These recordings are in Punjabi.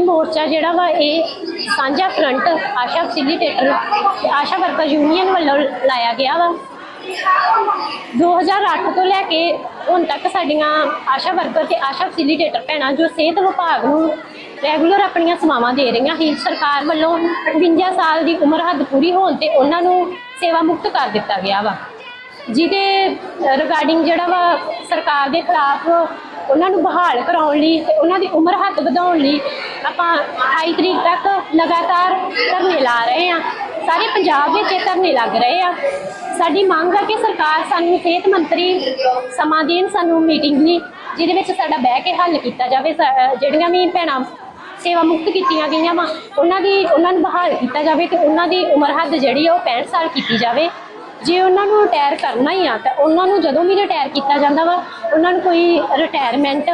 ਮੋਰਚਾ ਜਿਹੜਾ ਵਾ ਇਹ ਸਾਂਝਾ ਫਰੰਟ ਆਸ਼ਾ ਫੈਸਿਲੀਟੇਟਰ ਤੇ ਆਸ਼ਾ ਵਰਕਰ ਯੂਨੀਅਨ ਵੱਲੋਂ ਲਾਇਆ ਗਿਆ ਵਾ। 2008 ਤੋਂ ਲੈ ਕੇ ਹੁਣ ਤੱਕ ਸਾਡੀਆਂ ਆਸ਼ਾ ਵਰਕਰ ਤੇ ਆਸ਼ਾ ਫੈਸਿਲੀਟੇਟਰ ਭੈਣਾਂ ਜੋ ਸਿਹਤ ਵਿਭਾਗ ਨੂੰ ਰੈਗੂਲਰ ਆਪਣੀਆਂ ਸੇਵਾਵਾਂ ਦੇ ਰਹੀਆਂ ਸੀ, ਸਰਕਾਰ ਵੱਲੋਂ 58 ਸਾਲ ਦੀ ਉਮਰ ਹੱਦ ਪੂਰੀ ਹੋਣ ਤੇ ਉਹਨਾਂ ਨੂੰ ਸੇਵਾ ਮੁਕਤ ਕਰ ਦਿੱਤਾ ਗਿਆ ਵਾ। ਜਿਹਦੇ ਰਿਗਾਰਡਿੰਗ ਜਿਹੜਾ ਵਾ ਸਰਕਾਰ ਦੇ ਖਿਲਾਫ ਉਹਨਾਂ ਨੂੰ ਬਹਾਲ ਕਰਾਉਣ ਲਈ ਤੇ ਉਹਨਾਂ ਦੀ ਉਮਰ ਹੱਦ ਵਧਾਉਣ ਲਈ ਆਪਾਂ 28 ਤਰੀਕ ਤੱਕ ਲਗਾਤਾਰ ਧਰਨੇ ਲਾ ਰਹੇ ਆ ਸਾਰੇ ਪੰਜਾਬ ਵਿੱਚ ਇਹ ਧਰਨੇ ਲੱਗ ਰਹੇ ਆ। ਸਾਡੀ ਮੰਗ ਹੈ ਕਿ ਸਰਕਾਰ ਸਾਨੂੰ ਸਿਹਤ ਮੰਤਰੀ ਸਮਾਂ ਦੇਣ, ਸਾਨੂੰ ਮੀਟਿੰਗ ਲਈ ਜਿਹਦੇ ਵਿੱਚ ਸਾਡਾ ਬਹਿ ਕੇ ਹੱਲ ਕੀਤਾ ਜਾਵੇ। ਜਿਹੜੀਆਂ ਵੀ ਭੈਣਾਂ ਸੇਵਾ ਮੁਕਤ ਕੀਤੀਆਂ ਗਈਆਂ ਵਾ, ਉਹਨਾਂ ਦੀ ਉਹਨਾਂ ਨੂੰ ਬਹਾਲ ਕੀਤਾ ਜਾਵੇ ਤੇ ਉਹਨਾਂ ਦੀ ਉਮਰ ਹੱਦ ਜਿਹੜੀ ਆ ਉਹ 65 ਸਾਲ ਕੀਤੀ ਜਾਵੇ। ਜੇ ਉਹਨਾਂ ਨੂੰ ਰਿਟਾਇਰ ਕਰਨਾ ਹੀ ਆ ਤਾਂ ਉਹਨਾਂ ਨੂੰ ਜਦੋਂ ਵੀ ਰਿਟਾਇਰ ਕੀਤਾ ਜਾਂਦਾ ਵਾ ਉਹਨਾਂ ਨੂੰ ਕੋਈ ਰਿਟਾਇਰਮੈਂਟ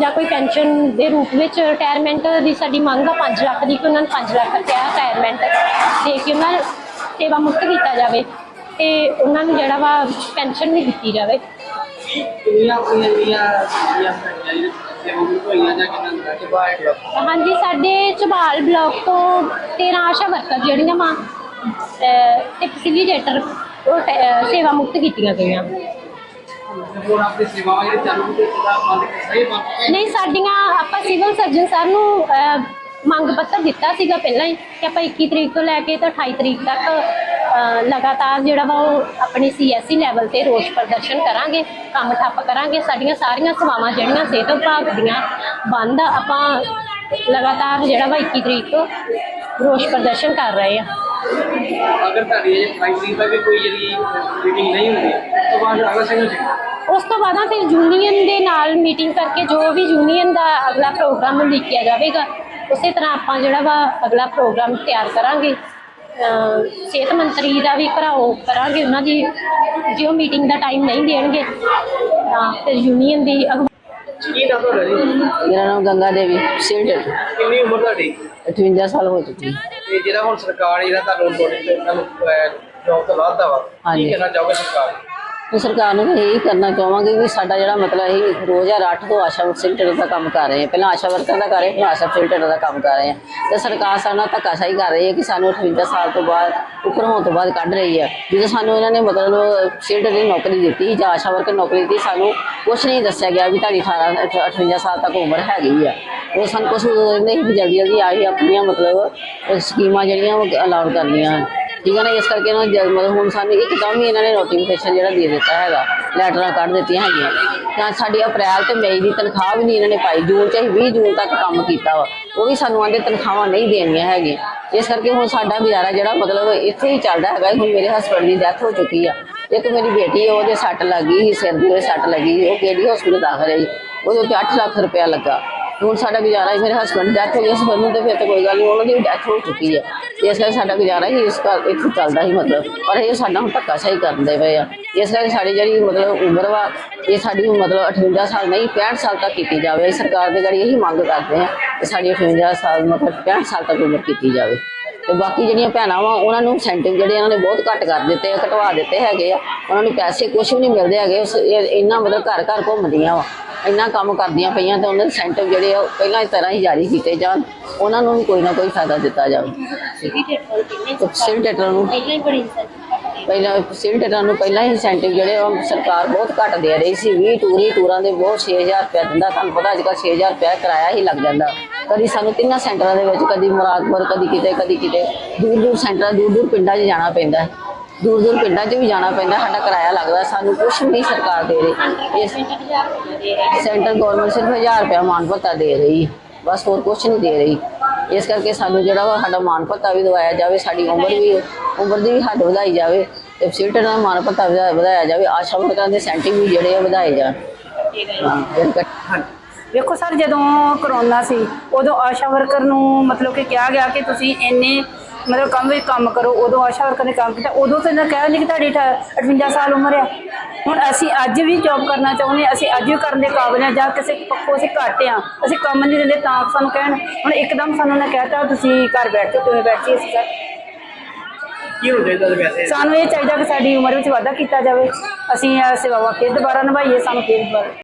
ਜਾਂ ਕੋਈ ਪੈਨਸ਼ਨ ਦੇ ਰੂਪ ਵਿੱਚ ਰਿਟਾਇਰਮੈਂਟ ਦੀ ਸਾਡੀ ਮੰਗ ਆ 5 ਲੱਖ ਦੀ ਕਿ ਉਹਨਾਂ ਨੂੰ 5 ਲੱਖ ਰੁਪਇਆ ਰਿਟਾਇਰਮੈਂਟ ਦੇ ਕੇ ਉਹਨਾਂ ਨੂੰ ਸੇਵਾ ਮੁਕਤ ਕੀਤਾ ਜਾਵੇ ਤੇ ਉਹਨਾਂ ਨੂੰ ਜਿਹੜਾ ਵਾ ਪੈਨਸ਼ਨ ਵੀ ਦਿੱਤੀ ਜਾਵੇ। ਹਾਂਜੀ ਸਾਡੇ ਝਬਾਲ ਬਲਾਕ ਤੋਂ 13 ਆਸ਼ਾ ਵਰਕਰ ਜਿਹੜੀਆਂ ਵਾ ਤੇ ਫੈਸਿਲੀਟੇਟਰ ਉਹ ਟੈ ਸੇਵਾ ਮੁਕਤ ਕੀਤੀਆਂ ਗਈਆਂ। ਹੋਰ ਆਪਣੀ ਸੇਵਾਵਾਂ ਜਿਹੜੇ ਚਾਲੂ ਕੀਤੇ ਦਾ ਬੰਦ ਸਹੀ ਬੰਦ ਨਹੀਂ ਸਾਡੀਆਂ ਆਪਾਂ ਸਿਵਲ ਸਰਜਨ ਸਾਹਿਬ ਨੂੰ ਅਹ, ਮੰਗ ਪੱਤਰ ਦਿੱਤਾ ਸੀਗਾ ਪਹਿਲਾਂ ਹੀ ਕਿ ਆਪਾਂ 21 ਤਰੀਕ ਤੋਂ ਲੈ ਕੇ ਤਾਂ 28 ਤਰੀਕ ਤੱਕ ਅਹ, ਲਗਾਤਾਰ ਜਿਹੜਾ ਵਾ ਉਹ ਆਪਣੀ ਸੀਐਸਸੀ ਲੈਵਲ ਤੇ ਰੋਸ ਪ੍ਰਦਰਸ਼ਨ ਕਰਾਂਗੇ ਕੰਮ ਠੱਪ ਕਰਾਂਗੇ। ਸਾਡੀਆਂ ਸਾਰੀਆਂ ਸੇਵਾਵਾਂ ਜਿਹੜੀਆਂ ਸਿਹਤ ਵਿਭਾਗ ਦੀਆਂ ਬੰਦ ਆ ਆਪਾਂ ਲਗਾਤਾਰ ਜਿਹੜਾ ਵਾ 21 ਤਰੀਕ ਤੋਂ ਰੋਸ ਪ੍ਰਦਰਸ਼ਨ ਕਰ ਰਹੇ ਆ। ਅਗਰ ਤੁਹਾਡੀ ਇਹ ਪ੍ਰਾਈਮਰੀ ਤੱਕ ਕੋਈ ਜਿਹੜੀ ਮੀਟਿੰਗ ਨਹੀਂ ਹੁੰਦੀ। ਉਸ ਤੋਂ ਬਾਅਦ ਅਗਲਾ ਸਿੰਗਲ ਉਸ ਤੋਂ ਬਾਅਦ ਫਿਰ ਯੂਨੀਅਨ ਦੇ ਨਾਲ ਮੀਟਿੰਗ ਕਰਕੇ ਜੋ ਵੀ ਯੂਨੀਅਨ ਦਾ ਅਗਲਾ ਪ੍ਰੋਗਰਾਮ ਲਿਖਿਆ ਜਾਵੇਗਾ ਉਸੇ ਤਰ੍ਹਾਂ ਆਪਾਂ ਜਿਹੜਾ ਵਾ ਅਗਲਾ ਪ੍ਰੋਗਰਾਮ ਤਿਆਰ ਕਰਾਂਗੇ। ਸਿਹਤ ਮੰਤਰੀ ਦਾ ਵੀ ਘਰਾਓ ਕਰਾਂਗੇ ਉਹਨਾਂ ਦੀ ਜੇ ਉਹ ਮੀਟਿੰਗ ਦਾ ਟਾਈਮ ਨਹੀਂ ਦੇਣਗੇ ਤਾਂ ਫਿਰ ਯੂਨੀਅਨ ਦੀ ਅਗਵਾ ਕੀ ਨਾਮ ਤੁਹਾਡਾ ਜੀ? ਮੇਰਾ ਨਾਮ ਗੰਗਾ ਦੇਵੀ ਸਿਲਡਰ ਕਿੰਨੀ ਉਮਰ ਤੁਹਾਡੀ? 58 ਸਾਲ ਹੋ ਚੁੱਕੀ। ਤੇ ਜਿਹੜਾ ਹੁਣ ਸਰਕਾਰ ਜਿਹੜਾ ਤੁਹਾਨੂੰ ਤੁਹਾਨੂੰ ਜੌਬ ਤੋਂ ਲਾਦਾ ਵਾ ਹਾਂਜੀ। ਕੀ ਕਹਿਣਾ ਚਾਹੋਗੇ ਸਰਕਾਰ ਨੂੰ? ਤੇ ਸਰਕਾਰ ਨੂੰ ਇਹ ਕਰਨਾ ਚਾਹਾਂਗੇ ਕਿ ਸਾਡਾ ਜਿਹੜਾ ਮਤਲਬ ਅਸੀਂ 2008 ਤੋਂ ਆਸ਼ਾ ਫਿਲਟਰ ਦਾ ਕੰਮ ਕਰ ਰਹੇ ਹਾਂ ਪਹਿਲਾਂ ਆਸ਼ਾ ਵਰਕਰ ਦਾ ਕਰ ਰਹੇ ਹਾਂ ਆਸ਼ਾ ਫਿਲਟਰ ਦਾ ਕੰਮ ਕਰ ਰਹੇ ਹਾਂ ਤੇ ਸਰਕਾਰ ਸਾਡੇ ਨਾਲ ਧੱਕਾਸ਼ਾਹੀ ਕਰ ਰਹੀ ਹੈ ਕਿ ਸਾਨੂੰ 58 ਸਾਲ ਤੋਂ ਬਾਅਦ, ਉੱਪਰ ਹੋਣ ਤੋਂ ਬਾਅਦ ਕੱਢ ਰਹੀ ਹੈ। ਜਦੋਂ ਸਾਨੂੰ ਇਹਨਾਂ ਨੇ ਮਤਲਬ ਫਿਲਟਰ ਦੀ ਨੌਕਰੀ ਦਿੱਤੀ ਜਾਂ ਆਸ਼ਾ ਵਰਕਰ ਨੌਕਰੀ ਦਿੱਤੀ, ਸਾਨੂੰ ਕੁਝ ਨਹੀਂ ਦੱਸਿਆ ਗਿਆ ਵੀ ਤੁਹਾਡੀ 18 58 ਸਾਲ ਤੱਕ ਉਮਰ ਹੈਗੀ ਆ। ਉਹ ਸਾਨੂੰ ਕੁਝ ਨਹੀਂ ਵੀ ਜਲਦੀ ਜਲਦੀ ਆਹੀ ਆਪਣੀਆਂ ਮਤਲਬ ਸਕੀਮਾਂ ਜਿਹੜੀਆਂ ਉਹ ਅਲਾਉ ਕਰਨੀਆਂ। ਠੀਕ ਹੈ ਨਾ ਇਸ ਕਰਕੇ ਇਹਨਾਂ ਜਦ ਮਤਲਬ ਹੁਣ ਸਾਨੂੰ ਇੱਕਦਮ ਹੀ ਇਹਨਾਂ ਨੇ ਨੋਟੀਫਿਕੇਸ਼ਨ ਜਿਹੜਾ ਦੇ ਦਿੱਤਾ ਹੈਗਾ ਲੈਟਰਾਂ ਕੱਢ ਦਿੱਤੀਆਂ ਹੈਗੀਆਂ। ਤਾਂ ਸਾਡੀ ਅਪ੍ਰੈਲ ਤੇ ਮਈ ਦੀ ਤਨਖਾਹ ਵੀ ਨਹੀਂ ਇਹਨਾਂ ਨੇ ਪਾਈ ਜੂਨ ਚ ਅਸੀਂ 20 ਜੂਨ ਤੱਕ ਕੰਮ ਕੀਤਾ ਵਾ ਉਹ ਵੀ ਸਾਨੂੰ ਆਂਦੇ ਤਨਖਾਹਾਂ ਨਹੀਂ ਦੇਣੀਆਂ ਹੈਗੀਆਂ। ਇਸ ਕਰਕੇ ਹੁਣ ਸਾਡਾ ਗੁਜ਼ਾਰਾ ਜਿਹੜਾ ਮਤਲਬ ਇੱਥੇ ਹੀ ਚੱਲਦਾ ਹੈਗਾ ਹੁਣ ਮੇਰੇ ਹਸਬੰਡ ਦੀ ਡੈਥ ਹੋ ਚੁੱਕੀ ਆ। ਇੱਕ ਮੇਰੀ ਬੇਟੀ ਆ, ਉਹਦੇ ਸੱਟ ਲੱਗੀ ਸੀ ਸਿਰ ਦੇ ਸੱਟ ਲੱਗੀ ਉਹ ਕਿਹੜੀ ਹਸਪੀਟਲ ਦਾਖਲ ਹੈ ਜੀ ਉਹਦੇ ਉੱਤੇ 8 ਲੱਖ ਰੁਪਇਆ ਲੱਗਾ। ਹੁਣ ਸਾਡਾ ਗੁਜ਼ਾਰਾ ਮੇਰੇ ਹਸਬੰਡ ਡੈਥ ਹੋ ਗਈ ਹਸਬੰਡ ਨੂੰ ਤੇ ਫਿਰ ਤਾਂ ਕੋਈ ਗੱਲ ਨਹੀਂ ਉਹਨਾਂ ਦੀ ਡੈਥ ਹੋ ਚੁੱਕੀ ਹੈ ਇਸ ਕਰਕੇ ਸਾਡਾ ਗੁਜ਼ਾਰਾ ਹੀ ਇਸ ਘਰ ਇੱਥੇ ਚੱਲਦਾ ਹੀ ਮਤਲਬ। ਪਰ ਇਹ ਸਾਡਾ ਹੁਣ ਧੱਕਾ ਸਹੀ ਕਰਦੇ ਪਏ ਆ। ਇਸ ਕਰਕੇ ਸਾਡੀ ਜਿਹੜੀ ਮਤਲਬ ਉਮਰ ਵਾ, ਇਹ ਸਾਡੀ ਮਤਲਬ 58 ਸਾਲ ਨਹੀਂ 65 ਸਾਲ ਤੱਕ ਕੀਤੀ ਜਾਵੇ। ਸਰਕਾਰ ਦੇ ਗੜੀ ਇਹੀ ਮੰਗ ਕਰਦੇ ਹਾਂ ਕਿ ਸਾਡੀ 58 ਸਾਲ ਮਤਲਬ 65 ਸਾਲ ਤੱਕ ਉਮਰ ਕੀਤੀ ਜਾਵੇ। ਤੇ ਬਾਕੀ ਜਿਹੜੀਆਂ ਭੈਣਾਂ ਵਾ, ਉਹਨਾਂ ਨੂੰ ਸੈਂਟਿੰਗ ਜਿਹੜੇ ਇਹਨਾਂ ਨੇ ਬਹੁਤ ਘੱਟ ਕਰ ਦਿੱਤੇ ਆ, ਘਟਵਾ ਦਿੱਤੇ ਹੈਗੇ ਆ। ਉਹਨਾਂ ਨੂੰ ਪੈਸੇ ਕੁਝ ਵੀ ਨਹੀਂ ਮਿਲਦੇ ਹੈਗੇ ਉਸ ਇਹ- ਇੰਨਾ ਮਤਲਬ ਘਰ ਘਰ ਘੁੰਮਦੀਆਂ ਵਾ ਇੰਨਾ ਕੰਮ ਕਰਦੀਆਂ ਪਈਆਂ ਤੇ ਉਹਨਾਂ ਦੇ ਇਨਸੈਂਟਿਵ ਜਿਹੜੇ ਆ ਉਹ ਪਹਿਲਾਂ ਇਸ ਤਰ੍ਹਾਂ ਹੀ ਜਾਰੀ ਕੀਤੇ ਜਾਣ ਉਹਨਾਂ ਨੂੰ ਵੀ ਕੋਈ ਨਾ ਕੋਈ ਫਾਇਦਾ ਦਿੱਤਾ ਜਾਵੇ। ਸਿਲਟੇਟਰ ਨੂੰ ਪਹਿਲਾਂ ਹੀ ਬੜੀ ਪਹਿਲਾਂ ਸਿਲਟੇਟਰ ਨੂੰ ਪਹਿਲਾਂ ਹੀ ਇਨਸੈਂਟਿਵ ਜਿਹੜੇ ਉਹ ਸਰਕਾਰ ਬਹੁਤ ਘੱਟ ਦੇ ਰਹੀ ਸੀ 20 ਟੂਰੀ ਟੂਰਾਂ ਦੇ ਬਹੁਤ 6000 ਰੁਪਇਆ ਦਿੰਦਾ ਤੁਹਾਨੂੰ ਪਤਾ ਅੱਜ ਕੱਲ੍ਹ 6000 ਰੁਪਇਆ ਕਿਰਾਇਆ ਹੀ ਲੱਗ ਜਾਂਦਾ। ਕਦੀ ਸਾਨੂੰ ਤਿੰਨਾਂ ਸੈਂਟਰਾਂ ਦੇ ਵਿੱਚ ਕਦੀ ਮੁਰਾਦਪੁਰ ਕਦੀ ਕਿਤੇ ਕਦੀ ਕਿਤੇ ਦੂਰ ਦੂਰ ਸੈਂਟਰਾਂ ਦੂਰ ਦੂਰ ਪਿੰਡਾਂ 'ਚ ਜਾਣਾ ਪੈਂਦਾ। ਹੈ ਦੂਰ ਦੂਰ ਪਿੰਡਾਂ 'ਚ ਵੀ ਜਾਣਾ ਪੈਂਦਾ, ਸਾਡਾ ਕਿਰਾਇਆ ਲੱਗਦਾ, ਸਾਨੂੰ ਕੁਝ ਨਹੀਂ ਸਰਕਾਰ ਦੇ ਰਹੀ। ਇਸ ਸੈਂਟਰ ਗਵਰਨਮੈਂਟ ਸਿਰਫ 1000 ਰੁਪਇਆ ਮਾਨ ਭੱਤਾ ਦੇ ਰਹੀ ਬਸ ਹੋਰ ਕੁਝ ਨਹੀਂ ਦੇ ਰਹੀ। ਇਸ ਕਰਕੇ ਸਾਨੂੰ ਜਿਹੜਾ ਵਾ ਸਾਡਾ ਮਾਨ ਭੱਤਾ ਵੀ ਦਵਾਇਆ ਜਾਵੇ, ਸਾਡੀ ਉਮਰ ਵੀ, ਉਮਰ ਦੀ ਵੀ ਹੱਦ ਵਧਾਈ ਜਾਵੇ ਤੇ ਸੀਟਰ ਦਾ ਮਾਨ ਭੱਤਾ ਵਧਾ- ਵਧਾਇਆ ਜਾਵੇ, ਆਸ਼ਾ ਵਰਕਰਾਂ ਦੇ ਸੈਂਟਿਵ ਵੀ ਜਿਹੜੇ ਆ ਵਧਾਏ ਜਾਣ। ਹਾਂ ਵੇਖੋ ਸਰ, ਜਦੋਂ ਕਰੋਨਾ ਸੀ, ਉਦੋਂ ਆਸ਼ਾ ਵਰਕਰ ਨੂੰ ਮਤਲਬ ਕਿ ਕਿਹਾ ਗਿਆ ਕਿ ਤੁਸੀਂ ਇੰਨੇ ਮਤਲਬ ਕੰਮ ਵਿੱਚ ਕੰਮ ਕਰੋ ਉਦੋਂ ਆਸ਼ਾ ਵਰਕਰ ਨੇ ਕੰਮ ਕੀਤਾ ਉਦੋਂ ਤਾਂ ਇਹਨਾਂ ਕਿਹਾ ਨਹੀਂ ਕਿ ਤੁਹਾਡੀ ਅਠ- 58 ਸਾਲ ਉਮਰ ਆ। ਹੁਣ ਅਸੀਂ ਅੱਜ ਵੀ ਜੌਬ ਕਰਨਾ ਚਾਹੁੰਦੇ ਹਾਂ ਅਸੀਂ ਅੱਜ ਵੀ ਕਰਨ ਦੇ ਕਾਬਲ ਹਾਂ ਜਾਂ ਕਿਸੇ ਪੱਖੋਂ ਅਸੀਂ ਘੱਟ ਆ ਅਸੀਂ ਕੰਮ ਨਹੀਂ ਦਿੰਦੇ ਤਾਂ ਸਾਨੂੰ ਕਹਿਣ। ਹੁਣ ਇੱਕਦਮ ਸਾਨੂੰ ਨੇ ਕਹਿਤਾ ਤੁਸੀਂ ਘਰ ਬੈਠ ਜਾਓ ਕਿਵੇਂ ਬੈਠੀ ਅਸੀਂ ਕਿਹਾ ਕੀ ਹੋ ਜਾਏਗਾ ਵੈਸੇ ਸਾਨੂੰ ਇਹ ਚਾਹੀਦਾ ਕਿ ਸਾਡੀ ਉਮਰ ਵਿੱਚ ਵਾਧਾ ਕੀਤਾ ਜਾਵੇ। ਅਸੀਂ ਇਹ ਸੇਵਾਵਾਂ ਫਿਰ ਦੁਬਾਰਾ ਨਿਭਾਈਏ ਸਾਨੂੰ ਫਿਰ ਦੁਬਾਰਾ।